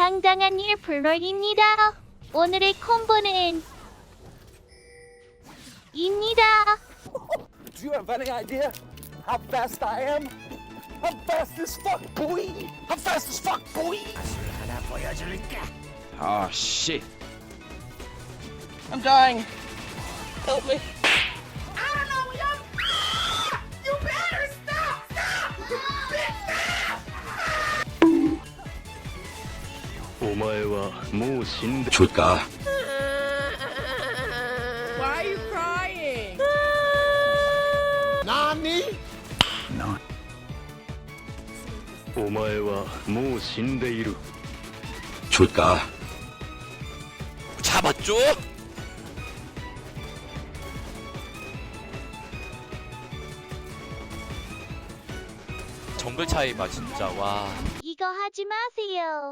상당한 일 플로입니다. 오늘의 콤보는 입니다. Do you have any idea how fast I am? I'm fast as fuck, boy! I'm fast as fuck, boy! 아 씨. I'm dying. Help me. 줄까? Why are you crying? Nani? お前はもう死んでいる 줄까? 잡았죠? 정글 차이 봐 진짜 와 이거 하지 마세요.